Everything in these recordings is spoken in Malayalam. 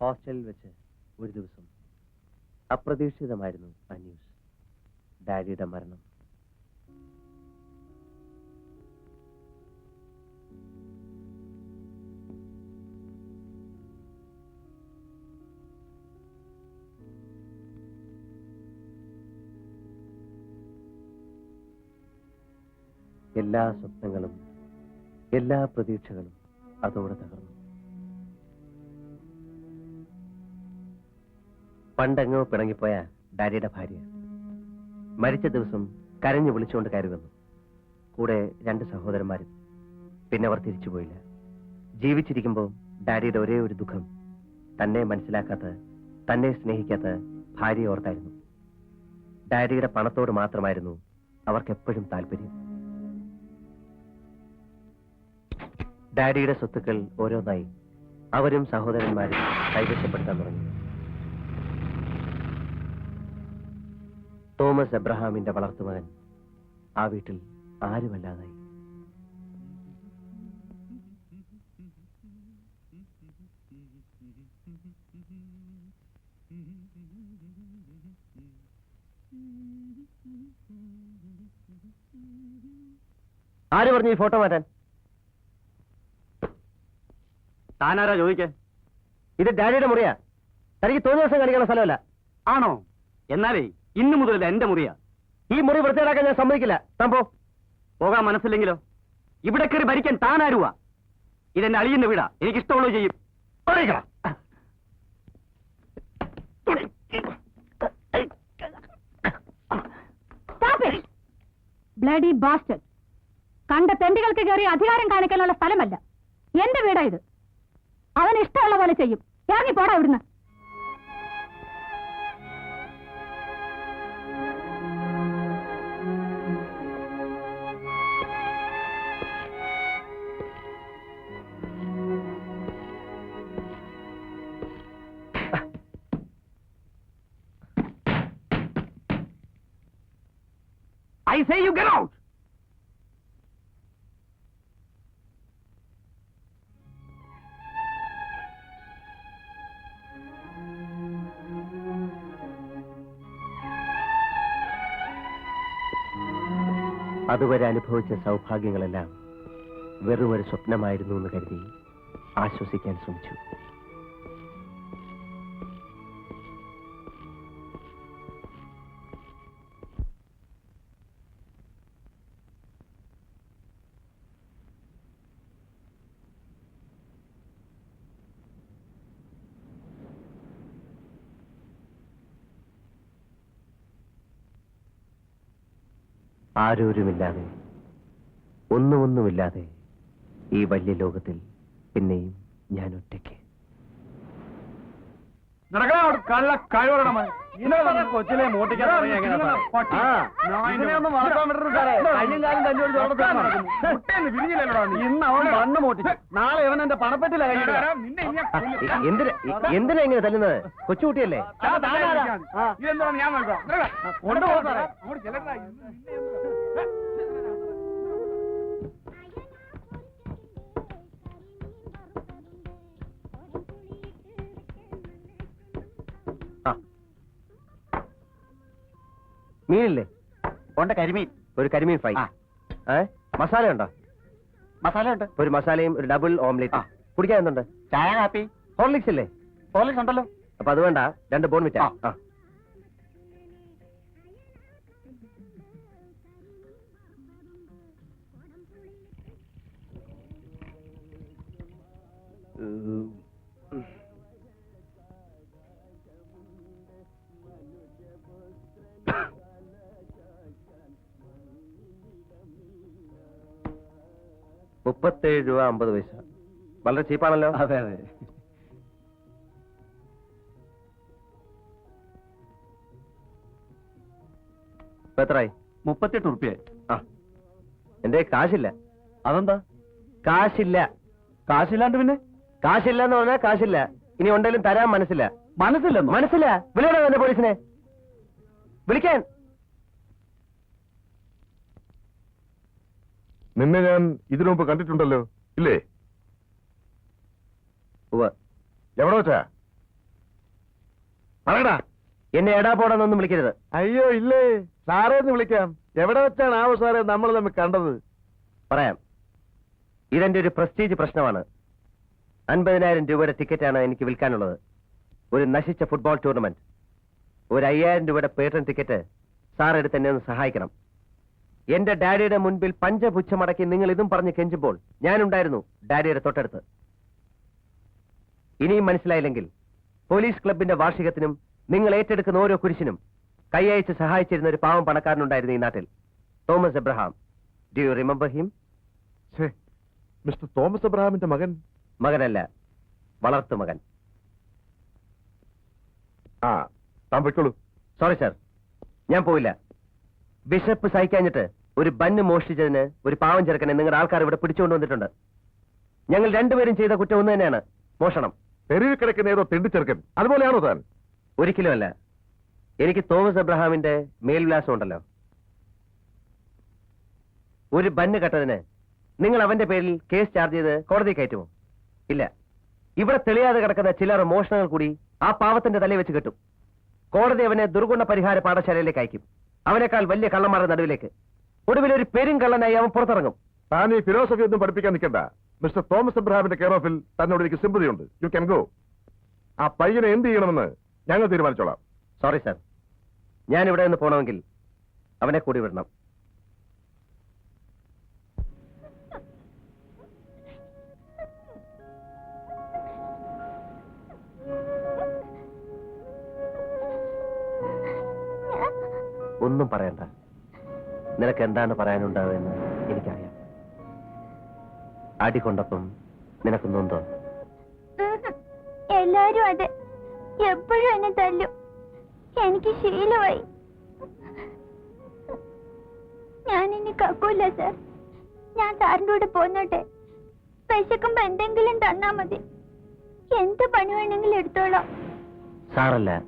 ഹോസ്റ്റലിൽ വെച്ച് ഒരു ദിവസം. അപ്രതീക്ഷിതമായിരുന്നു ആ ന്യൂസ് ഡാഡിയുടെ മരണം. എല്ലാ സ്വപ്നങ്ങളും എല്ലാ പ്രതീക്ഷകളും അതോടെ തകർന്നു. പണ്ടെങ്ങോ പിണങ്ങിപ്പോയ ഡാഡിയുടെ ഭാര്യ. മരിച്ച ദിവസം കരഞ്ഞു വിളിച്ചുകൊണ്ട് കയറി വന്നു. കൂടെ രണ്ട് സഹോദരന്മാരും. പിന്നെ അവർ തിരിച്ചുപോയില്ല ജീവിച്ചിരിക്കുമ്പോൾ ഡാഡിയുടെ ഒരേ ഒരു ദുഃഖം. തന്നെ മനസ്സിലാക്കാത്ത തന്നെ സ്നേഹിക്കാത്ത ഭാര്യ ഓർത്തായിരുന്നു. ഡാഡിയുടെ പണത്തോട് മാത്രമായിരുന്നു അവർക്കെപ്പോഴും താല്പര്യം. ഡാഡിയുടെ സ്വത്തുക്കൾ ഓരോന്നായി അവരും സഹോദരന്മാരും കൈവശപ്പെടുത്താൻ തുടങ്ങി. തോമസ് എബ്രഹാമിന്റെ വളർത്തുമകൻ ആ വീട്ടിൽ ആരുമല്ലാതായി? ആര് പറഞ്ഞു ഈ ഫോട്ടോ മാറ്റാൻ? താനാരാ ചോദിക്കേ ഇത് ഡാഡിയുടെ മുറിയാ. തനിക്ക് തോന്നിയ ദിവസം കളിക്കുന്ന സ്ഥലമല്ല. ആണോ? എന്നാലേ ഇന്നു മുതൽ എന്റെ മുറിയാ. ഈ മുറി വൃത്തിയാക്കാൻ ഞാൻ സമ്മതിക്കില്ല. പോ. പോകാൻ മനസ്സില്ലെങ്കിലോ? ഇവിടെ കയറി ഭരിക്കാൻ താനാരുവാ ഇതെന്നെ അളിയുന്ന വീടാ. എനിക്ക് ഇഷ്ടമുള്ളത് ചെയ്യും. ബ്ലഡി ബാസ്റ്റഡ് കണ്ട തെണ്ടികൾക്ക് കയറി അധികാരം കാണിക്കാനുള്ള സ്ഥലമല്ല. എന്റെ വീടാ ഇത്. അവൻ ഇഷ്ടമുള്ള പോലെ ചെയ്യും. ഇറങ്ങി പോടാ ഇവിടുന്ന് I say you get out. അതുവരെ അനുഭവിച്ച സൗഭാഗ്യങ്ങളെല്ലാം വെറുമൊരു സ്വപ്നമായിരുന്നു എന്ന് കരുതി ആശ്വസിക്കാൻ ശ്രമിച്ചു ആരോരുമില്ലാതെ ഒന്നുമൊന്നുമില്ലാതെ ഈ വലിയ ലോകത്തിൽ പിന്നെയും ഞാൻ ഒറ്റയ്ക്ക്. കള്ള കഴിവണം കൊച്ചിലെ മോട്ടിക്കാൻ. ഇന്ന് അവൻ മണ്ണ് മോട്ടിച്ചു നാളെ ഇവൻ എന്റെ പണപ്പെട്ടില്ല എന്തിനാ ഇങ്ങനെ തല്ലുന്നത്? കൊച്ചുകുട്ടിയല്ലേ കൊണ്ടുപോകാം മീനില്ലേ? ഉണ്ട് കരിമീൻ. ഒരു കരിമീൻ ഫ്രൈ. ആ. ഏ? മസാല ഉണ്ടോ? മസാല ഉണ്ട്. ഒരു മസാലയും ഒരു ഡബിൾ ഓംലേറ്റ്. ആ. കുടിക്കാൻ എന്തുണ്ട്? ചായ കാപ്പി. ഹോർലിക്സ് ഇല്ലേ? ഹോർലിക്സ് ഉണ്ടല്ലോ. അപ്പൊ അത് വേണ്ട രണ്ട് ബോൺ ആ. മുപ്പത്തേഴ് രൂപ അമ്പത് പൈസ. വളരെ ചീപ്പാണല്ലോ. അതെ അതെ. ഇപ്പൊ എത്രയായി? മുപ്പത്തെട്ട് ഉറുപ്പ്യ ആ. എന്റെ കാശില്ല. അതെന്താ? കാശില്ല. കാശില്ലാണ്ട് പിന്നെ? കാശില്ല എന്ന് പറഞ്ഞാൽ കാശില്ല. ഇനി ഉണ്ടെങ്കിലും തരാൻ മനസ്സില്ല. മനസ്സില്ല മനസ്സില്ല. വിളിയണോ എന്റെ പോലീസിനെ. വിളിക്കാൻ. നിന്നെ ഞാൻ ഇതിനു മുമ്പ് കണ്ടിട്ടുണ്ടല്ലോ ഇല്ലേ. എവിടെ വെച്ചാ? പറയടാ. എന്നെ എടാ പോടാന്നൊന്നും വിളിക്കരുത്. അയ്യോ ഇല്ലേ? സാറേ എന്ന് വിളിക്കാം. എവിടെ വെച്ചാണ് ആവോ സാറേ നമ്മൾ തമ്മിൽ കണ്ടത്? പറയാം. ഇതെന്റെ ഒരു പ്രസ്റ്റീജ് പ്രശ്നമാണ്. അൻപതിനായിരം രൂപയുടെ ടിക്കറ്റാണ് എനിക്ക് വിൽക്കാനുള്ളത്. ഒരു നശിച്ച ഫുട്ബോൾ ടൂർണമെന്റ് ഒരു അയ്യായിരം രൂപയുടെ പേട്ടൺ ടിക്കറ്റ് സാർ എടുത്ത് എന്നെ ഒന്ന് സഹായിക്കണം. എന്റെ ഡാഡിയുടെ മുൻപിൽ പഞ്ചപുച്ഛമടക്കി നിങ്ങൾ ഇതും പറഞ്ഞ് കെഞ്ചുമ്പോൾ ഞാനുണ്ടായിരുന്നു ഡാഡിയുടെ തൊട്ടടുത്ത്. ഇനിയും മനസ്സിലായില്ലെങ്കിൽ പോലീസ് ക്ലബിന്റെ വാർഷികത്തിനും നിങ്ങൾ ഏറ്റെടുക്കുന്ന ഓരോ കുരിശിനും കൈയയച്ച് സഹായിച്ചിരുന്ന ഒരു പാവം പണക്കാരനുണ്ടായിരുന്നു ഈ നാട്ടിൽ. Thomas Abraham. Do you remember him mister Thomas എബ്രഹാമിന്റെ മകൻ. മകനല്ല വളർത്തു മകൻ. ആ താൻ പോയിക്കോളൂ. സോറി സാർ ഞാൻ പോയില്ല ബിഷപ്പ് സഹിക്കാഞ്ഞിട്ട് ഒരു ബന്ന് മോഷ്ടിച്ചതിന് ഒരു പാവം ചെറുക്കനെ നിങ്ങളുടെ ആൾക്കാർ ഇവിടെ പിടിച്ചുകൊണ്ട് വന്നിട്ടുണ്ട്. ഞങ്ങൾ രണ്ടുപേരും ചെയ്ത കുറ്റം ഒന്ന് തന്നെയാണ്. മോഷണം. തെരുവിൽ കിടക്കുന്ന ഏതോ തെണ്ടിച്ചെറുക്കൻ അതുപോലെയാണോ താൻ? ഒരിക്കലും അല്ല. എനിക്ക് തോമസ് എബ്രഹാമിന്റെ മേൽവിലാസം ഉണ്ടല്ലോ. ഒരു ബന്ന് കെട്ടതിന് നിങ്ങൾ അവന്റെ പേരിൽ കേസ് ചാർജ് ചെയ്ത് കോടതി കയറ്റുമോ? ഇല്ല. ഇവിടെ തെളിയാതെ കിടക്കുന്ന ചിലർ മോഷണങ്ങൾ കൂടി ആ പാവത്തിന്റെ തലയിൽ വെച്ച് കെട്ടും. കോടതി അവനെ ദുർഗുണ പരിഹാര പാഠശാലയിലേക്ക് അയക്കും. അവനേക്കാൾ വലിയ കള്ളന്മാരുടെ നടുവിലേക്ക്. ഒടുവിൽ ഒരു പെരും കള്ളനായി അവൻ പുറത്തിറങ്ങും. താൻ ഈ ഫിലോസഫി ഒന്നും പഠിപ്പിക്കാൻ നിൽക്കണ്ട. മിസ്റ്റർ തോമസ് എബ്രഹാമിന്റെ കെയർ ഓഫിൽ തന്നോട് എനിക്ക് സിമ്പതിയുണ്ട് യു ക്യാൻ ഗോ ആ പയ്യനെ എന്ത് ചെയ്യണമെന്ന് ഞങ്ങൾ തീരുമാനിച്ചോളാം. സോറി സാർ ഞാൻ ഇവിടെ നിന്ന് പോകണമെങ്കിൽ അവനെ കൂടി വിടണം. പറയണ്ട. നിനക്ക് എന്താണ് പറയാനുണ്ടാവുമെന്ന് എനിക്കറിയാം. അടികൊണ്ടപ്പം നിനക്ക് നൊന്തോ? എല്ലാരും അതെ. എപ്പോഴും എന്നെ തല്ലും. എനിക്ക് ശീലമായി. ഞാൻ ഇനി കക്കൂല സർ. ഞാൻ സാറിന്റെ കൂടെ പോന്നോട്ടെ. വിശക്കുമ്പോ എന്തെങ്കിലും തന്നാ മതി. എന്ത് പണി വേണമെങ്കിലും എടുത്തോളാം. സാറല്ല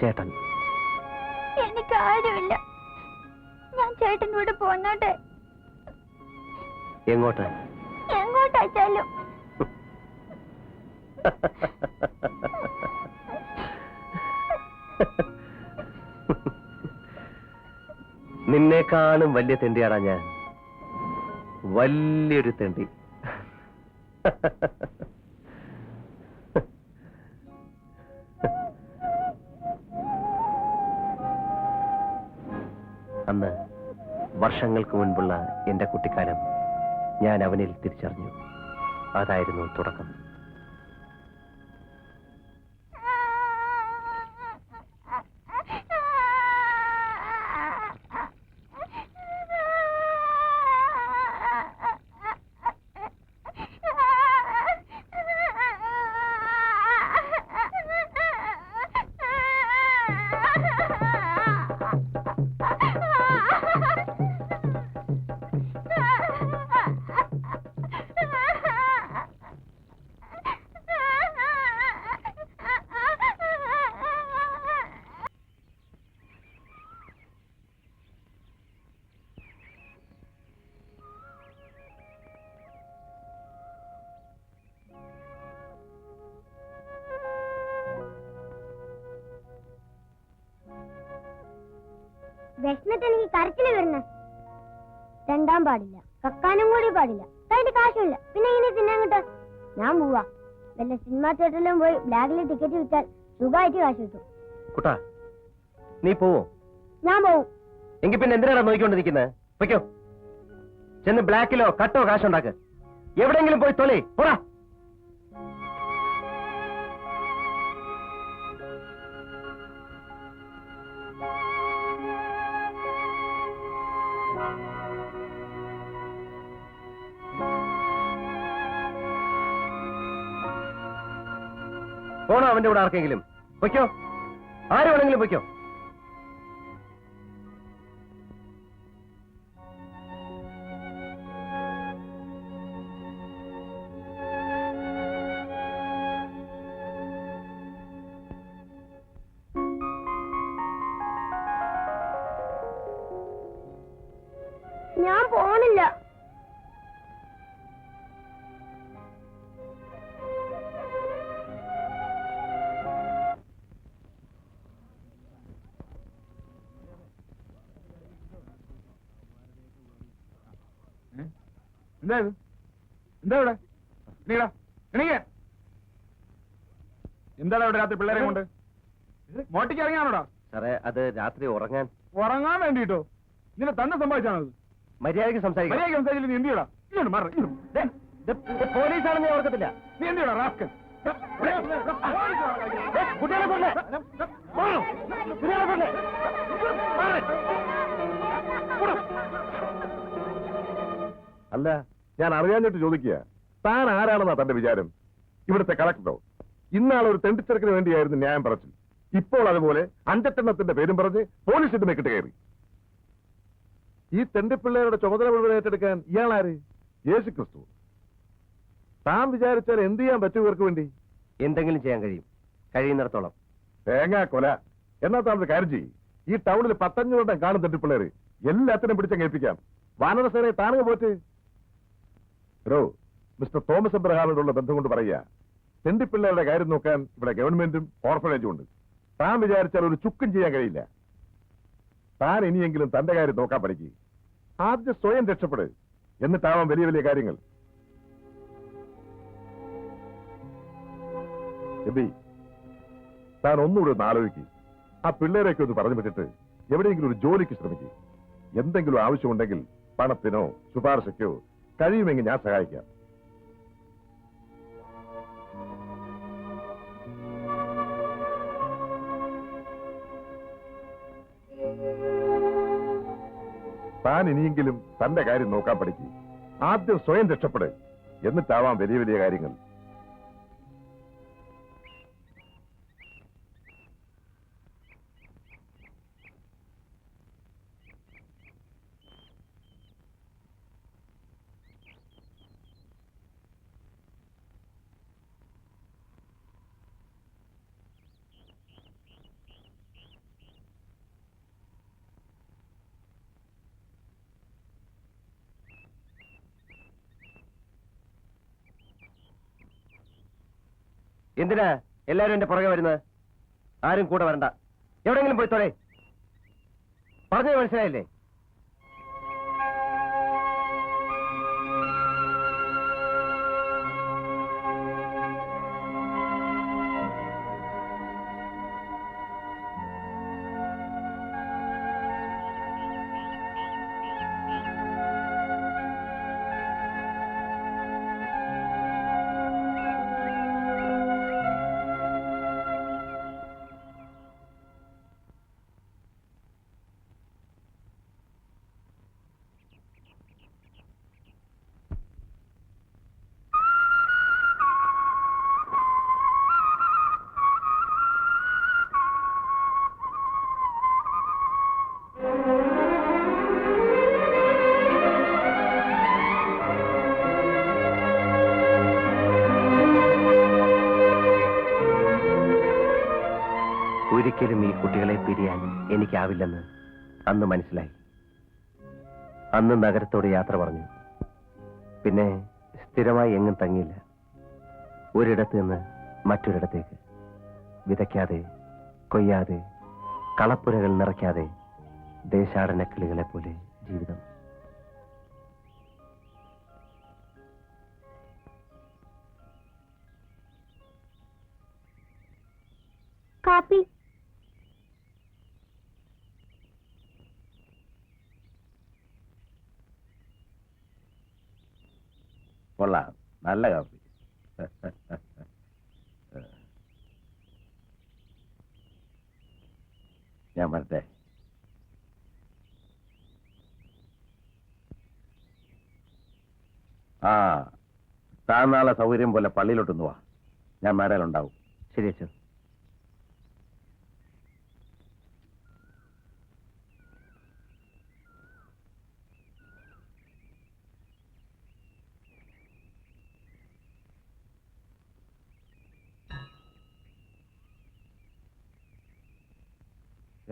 ചേട്ടൻ. എനിക്ക് ആരുമില്ല. ഞാൻ ചേട്ടന്റെ കൂടെ പോന്നോട്ടെ. എങ്ങോട്ടാ? എങ്ങോട്ടാച്ചാലും നിന്നേക്കാളും വലിയ തെണ്ടിയാടാ ഞാൻ. വലിയൊരു തെണ്ടി. അന്ന് വർഷങ്ങൾക്ക് മുൻപുള്ള എന്റെ കുട്ടിക്കാലം ഞാൻ അവനിൽ തിരിച്ചറിഞ്ഞു. അതായിരുന്നു തുടക്കം. പാടില്ല. കയ്യിൽ കാശുമില്ല. പിന്നെ ഇനി തിന്നാൻ കിട്ടാ ഞാൻ പോവാ. വല്ല സിനിമാ തിയേറ്ററിലും പോയി ബ്ലാക്കിൽ ടിക്കറ്റ് വിറ്റാൽ സുഖമായിട്ട് കാശ് കിട്ടും. കുട്ടാ നീ പോവോ? ഞാൻ പോവും. എങ്കിൽ പിന്നെ എന്തിനാണ് നോക്കിക്കൊണ്ടിരിക്കുന്നത് വെക്കോ ചെന്ന് ബ്ലാക്കിലോ കട്ടോ കാശുണ്ടാക്ക് എവിടെയെങ്കിലും പോയി തൊലേ പോടാ. അവന്റെ കൂടെ ആർക്കെങ്കിലും. പൊയ്ക്കോ. ആര് വേണമെങ്കിലും പൊയ്ക്കോ. എന്താ ഇത്? എന്താ ഇവിടെ? നീടാ എണീക്ക. എന്താണ് ഇവിടെ രാത്രി പിള്ളേരെ കൊണ്ട്? മോട്ടിക്ക് ഇറങ്ങാനോടാ സാറേ അത് രാത്രി ഉറങ്ങാൻ ഉറങ്ങാൻ വേണ്ടിട്ടോ നിന്നെ തന്നെ സംഭവിച്ചാണത്. മര്യാദയ്ക്ക് സംസാരിക്കാം മര്യാദ സംസാരിച്ചില്ല നീ എന്ത് ചെയ്യടാ ഇങ്ങോട്ട് മാറി. പോലീസാണെന്ന് ഞാൻ ഓർക്കത്തില്ല. നീ എന്ത് ചെയ്യടാ റാസ്കൻ കുട്ടികളെ കൊല്ലേ കുട്ടികളെ കൊല്ലേ അല്ല ഞാൻ അറിയാഞ്ഞിട്ട് ചോദിക്കുക. താൻ ആരാണെന്നാ തന്റെ വിചാരം? ഇവിടുത്തെ കളക്ടറോ? ഇന്നാളെ ഒരു തെണ്ടിച്ചെറുക്കിന് വേണ്ടിയായിരുന്നു ന്യായം പറച്ചിൽ. ഇപ്പോൾ അതുപോലെ അഞ്ചെട്ടെണ്ണത്തിന്റെ പേരും പറഞ്ഞ് പോലീസ് ഇട്ട് മെക്കിട്ട് കയറി ഈ തെണ്ടിപ്പിള്ളേരുടെ ചുമതല മുഴുവൻ ഏറ്റെടുക്കാൻ ഇയാളാര്? യേശു ക്രിസ്തു താൻ വിചാരിച്ചാൽ എന്ത് ചെയ്യാൻ പറ്റും ഇവർക്ക് വേണ്ടി? എന്തെങ്കിലും ചെയ്യാൻ കഴിയും. കഴിയുന്നിടത്തോളം. തേങ്ങാ കൊല. എന്നാ താൻ ഒരു കാര്യം ചെയ്യും. ഈ ടൗണിൽ പത്തഞ്ഞൂറെണ്ണം കാണും തെണ്ടിപ്പിള്ളേര്. എല്ലാത്തിനും പിടിച്ചങ്ങ് ഏൽപ്പിക്കാം. വാനരസേനയെ താനങ്ങ് പോറ്റ്. എടോ മിസ്റ്റർ തോമസ് എബ്രഹാമിനോടുള്ള ബന്ധം കൊണ്ട് പറയുക. തെണ്ടിപ്പിള്ളേരുടെ കാര്യം നോക്കാൻ ഇവിടെ ഗവൺമെന്റും ഓർഫനേജും ഉണ്ട്. താൻ വിചാരിച്ചാൽ ഒരു ചുക്കും ചെയ്യാൻ കഴിയില്ല. താൻ ഇനിയെങ്കിലും തന്റെ കാര്യം നോക്കാൻ പഠിക്കുക ആദ്യം സ്വയം രക്ഷപ്പെട്. എന്നിട്ടാവാം വലിയ വലിയ കാര്യങ്ങൾ. താൻ ഒന്നുകൂടെ ഒന്ന് ആലോചിക്കും. ആ പിള്ളേരെയൊക്കെ ഒന്ന് പറഞ്ഞു വിട്ടിട്ട് എവിടെയെങ്കിലും ഒരു ജോലിക്ക് ശ്രമിക്കും. എന്തെങ്കിലും ആവശ്യമുണ്ടെങ്കിൽ പണത്തിനോ ശുപാർശയ്ക്കോ കഴിയുമെങ്കിൽ ഞാൻ സഹായിക്കാം. താൻ ഇനിയെങ്കിലും തന്റെ കാര്യം നോക്കാൻ പഠിക്കും. ആദ്യം സ്വയം രക്ഷപ്പെടുക എന്നിട്ടാവാം വലിയ വലിയ കാര്യങ്ങൾ. എന്തിനാ എല്ലാരും എന്റെ പുറകെ വരുന്നത്? ആരും കൂടെ വരണ്ട. എവിടെങ്കിലും പോയി തൊലേ പറഞ്ഞത് മനസ്സിലായില്ലേ? അന്ന് നഗരത്തോട് യാത്ര പറഞ്ഞു. പിന്നെ സ്ഥിരമായി എങ്ങും തങ്ങിയില്ല. ഒരിടത്ത് നിന്ന് മറ്റൊരിടത്തേക്ക്. വിതയ്ക്കാതെ കൊയ്യാതെ കളപ്പുരകൾ നിറയ്ക്കാതെ ദേശാടനക്കിളികളെ പോലെ ജീവിതം. കൊള്ളാം. നല്ല കാപ്പി. ഞാൻ വരട്ടെ. ആ താൻ സൗകര്യം പോലെ പള്ളിയിലോട്ടൊന്ന് വാ. ഞാൻ മേടയിലുണ്ടാവും. ശരി അച്ഛൻ.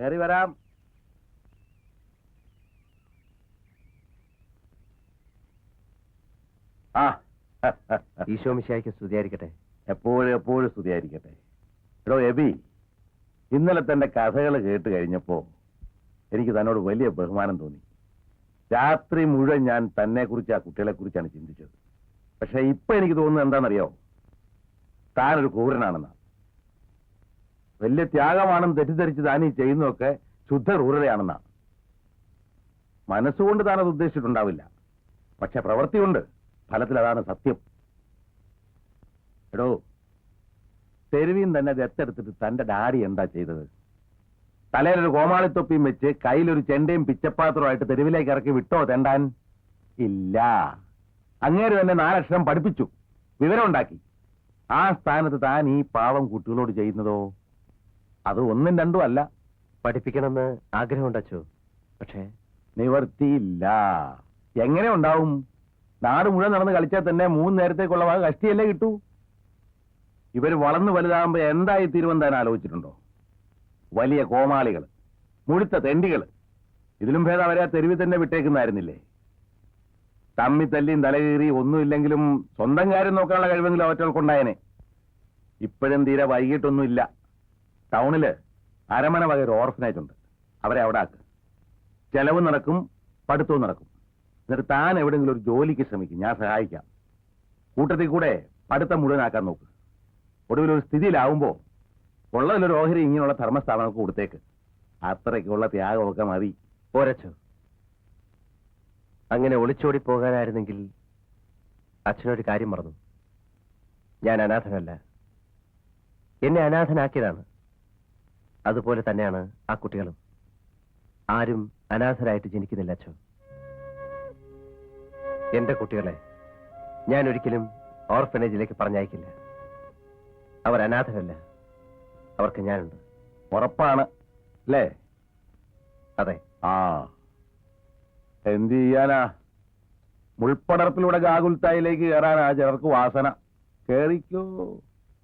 കയറി വരാം. ആ. ഈശോ മിശിഹായ്ക്ക് സ്തുതിയായിരിക്കട്ടെ. എപ്പോഴും എപ്പോഴും സ്തുതിയായിരിക്കട്ടെ. എടോ എബി ഇന്നലെ തന്റെ കഥകൾ കേട്ട് കഴിഞ്ഞപ്പോ എനിക്ക് തന്നോട് വലിയ ബഹുമാനം തോന്നി. രാത്രി മുഴുവൻ ഞാൻ തന്നെ കുറിച്ച് ആ കുട്ടികളെ കുറിച്ചാണ് ചിന്തിച്ചത്. പക്ഷെ ഇപ്പൊ എനിക്ക് തോന്നുന്നത് എന്താണെന്നറിയോ? താനൊരു ക്രൂരനാണെന്നാ. വലിയ ത്യാഗമാണെന്ന് തെറ്റിദ്ധരിച്ച് താൻ ഈ ചെയ്യുന്നതൊക്കെ ശുദ്ധ റൂറലയാണെന്നാണ് മനസ്സുകൊണ്ട് താൻ അത് ഉദ്ദേശിച്ചിട്ടുണ്ടാവില്ല. പക്ഷെ പ്രവൃത്തിയുണ്ട്. ഫലത്തിൽ അതാണ് സത്യം. എടോ തെരുവിയും തന്നെ ദത്തെടുത്തിട്ട് തന്റെ ഡാഡി എന്താ ചെയ്തത്? തലയിലൊരു കോമാളിത്തൊപ്പിയും വെച്ച് കയ്യിലൊരു ചെണ്ടയും പിച്ചപ്പാത്രമായിട്ട് തെരുവിലേക്ക് ഇറക്കി വിട്ടോ തെണ്ടാൻ? ഇല്ല. അങ്ങേര് തന്നെ നാലക്ഷരം പഠിപ്പിച്ചു. വിവരം ഉണ്ടാക്കി ആ സ്ഥാനത്ത് താൻ ഈ പാവം കുട്ടികളോട് ചെയ്യുന്നതോ? അത് ഒന്നും രണ്ടും അല്ല. പഠിപ്പിക്കണമെന്ന് ആഗ്രഹമുണ്ട് അച്ചു പക്ഷേ നിവർത്തിയില്ല. എങ്ങനെ ഉണ്ടാവും? നാട് മുഴുവൻ നടന്ന് കളിച്ചാൽ തന്നെ മൂന്ന് നേരത്തേക്കുള്ള വക കഷ്ടിയല്ലേ കിട്ടൂ? ഇവർ വളർന്നു വലുതാകുമ്പോൾ എന്തായി തീരുമാനം ആലോചിച്ചിട്ടുണ്ടോ? വലിയ കോമാളികൾ മുഴുത്ത തെണ്ടികൾ ഇതിലും ഭേദം അവരെ ആ തെരുവിൽ തന്നെ വിട്ടേക്കുന്നായിരുന്നില്ലേ തമ്മി തല്ലിയും തലകീറി ഒന്നുമില്ലെങ്കിലും സ്വന്തം കാര്യം നോക്കാനുള്ള കഴിവെങ്കിലും അവറ്റകൾക്കുണ്ടായനെ ഇപ്പോഴും തീരെ വൈകിട്ടൊന്നുമില്ല. ടൗണിൽ അരമന വക ഒരു ഓർഫനേജ് ഉണ്ട്. അവരെ അവിടെ ആക്ക്. ചെലവ് നടക്കും പഠിത്തവും നടക്കും. എന്നിട്ട് താൻ എവിടെയെങ്കിലും ഒരു ജോലിക്ക് ശ്രമിക്കും. ഞാൻ സഹായിക്കാം. കൂട്ടത്തിൽ കൂടെ പഠിത്തം മുഴുവനാക്കാൻ നോക്ക്. ഒടുവിൽ ഒരു സ്ഥിതിയിലാവുമ്പോൾ ഉള്ളതിലൊരു ഓഹരി ഇങ്ങനെയുള്ള ധർമ്മസ്ഥാപനം കൊടുത്തേക്ക്. അത്രയ്ക്കുള്ള ത്യാഗമൊക്കെ മതി. പോരച്ചു അങ്ങനെ ഒളിച്ചോടി പോകാനായിരുന്നെങ്കിൽ അച്ഛനൊരു കാര്യം മറന്നു. ഞാൻ അനാഥനല്ല. എന്നെ അനാഥനാക്കിയതാണ്. അതുപോലെ തന്നെയാണ് ആ കുട്ടികളും. ആരും അനാഥരായിട്ട് ജനിക്കുന്നില്ല അച്ഛൻ എന്റെ കുട്ടികളെ ഞാൻ ഒരിക്കലും ഓർഫനേജിലേക്ക് പറഞ്ഞയക്കില്ല. അവർ അനാഥരല്ല. അവർക്ക് ഞാനുണ്ട്. ഉറപ്പാണ്. അല്ലേ? അതെ. ആ. എന്ത് ചെയ്യാനാ മുൾപ്പടർപ്പിലൂടെ ഗാകുൽത്തായിലേക്ക് കയറാനാ ചിലർക്ക് വാസന. കേറിക്കോ.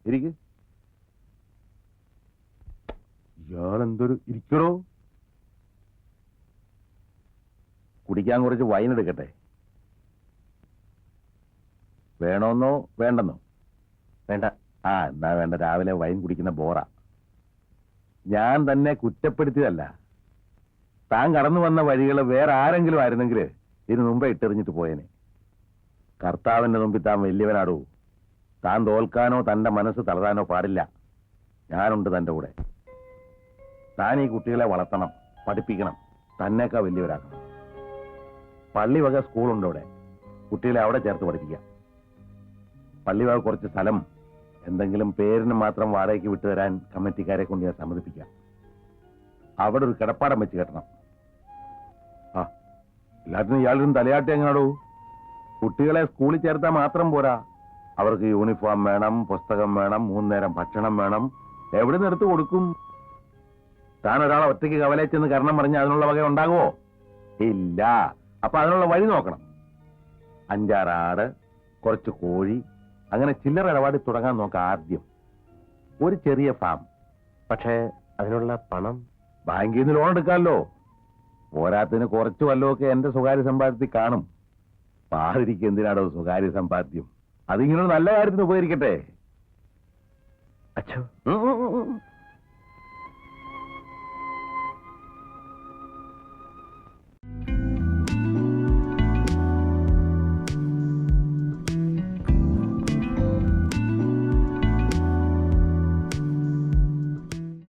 ഇരിക്ക്. ഇയാളെന്തൊരു ഇരിക്കണോ? കുടിക്കാൻ കുറച്ച് വൈൻ എടുക്കട്ടെ? വേണോന്നോ? വേണ്ടെന്നോ? വേണ്ട. ആ എന്നാ വേണ്ട. രാവിലെ വൈൻ കുടിക്കുന്ന ബോറ. ഞാൻ തന്നെ കുറ്റപ്പെടുത്തിയതല്ല. താൻ കടന്നു വന്ന വഴികൾ വേറെ ആരെങ്കിലും ആയിരുന്നെങ്കിൽ ഇതിനു മുമ്പേ ഇട്ടെറിഞ്ഞിട്ട് പോയേനെ. കർത്താവിന്റെ മുമ്പിൽ താൻ വലിയവനാടൂ? താൻ തോൽക്കാനോ തന്റെ മനസ്സ് തളരാനോ പാടില്ല. ഞാനുണ്ട് തന്റെ കൂടെ. താൻ ഈ കുട്ടികളെ വളർത്തണം പഠിപ്പിക്കണം തന്നെക്കാ വലിയവരാക്കണം. പള്ളി വക സ്കൂളുണ്ട് അവിടെ. കുട്ടികളെ അവിടെ ചേർത്ത് പഠിപ്പിക്കാം. പള്ളി വക കുറച്ച് സ്ഥലം എന്തെങ്കിലും പേരിന് മാത്രം വാടകയ്ക്ക് വിട്ടുതരാൻ കമ്മിറ്റിക്കാരെ കൊണ്ട് ഞാൻ സമ്മതിപ്പിക്കാം. അവിടെ ഒരു കിടപ്പാടം വെച്ച് കെട്ടണം. ആ എല്ലാത്തിനും ഇയാളും തലയാട്ടി എങ്ങാടൂ കുട്ടികളെ സ്കൂളിൽ ചേർത്താൽ മാത്രം പോരാ. അവർക്ക് യൂണിഫോം വേണം പുസ്തകം വേണം മൂന്നേരം ഭക്ഷണം വേണം. എവിടെ നിന്ന് എടുത്തു കൊടുക്കും? താൻ ഒരാളെ ഒറ്റയ്ക്ക് കവലേച്ചെന്ന് കാരണം പറഞ്ഞ് അതിനുള്ള വക ഉണ്ടാകുമോ ഇല്ല. അപ്പൊ അതിനുള്ള വഴി നോക്കണം. അഞ്ചാറ് ആട് കുറച്ച് കോഴി അങ്ങനെ ചില്ലറ ഇടപാടി തുടങ്ങാൻ നോക്കാം ആദ്യം. ഒരു ചെറിയ ഫാം പക്ഷേ അതിനുള്ള പണം ബാങ്കിൽ നിന്ന് ലോൺ എടുക്കാമല്ലോ. പോരാത്തിന് കുറച്ച് വല്ലതൊക്കെ എന്റെ സ്വകാര്യ സമ്പാദ്യത്തിൽ കാണും. പാതിരിക്ക് എന്തിനാണോ സ്വകാര്യ സമ്പാദ്യം? അതിങ്ങനെ നല്ല കാര്യത്തിന് ഉപകരിക്കട്ടെ. അച്ഛോ.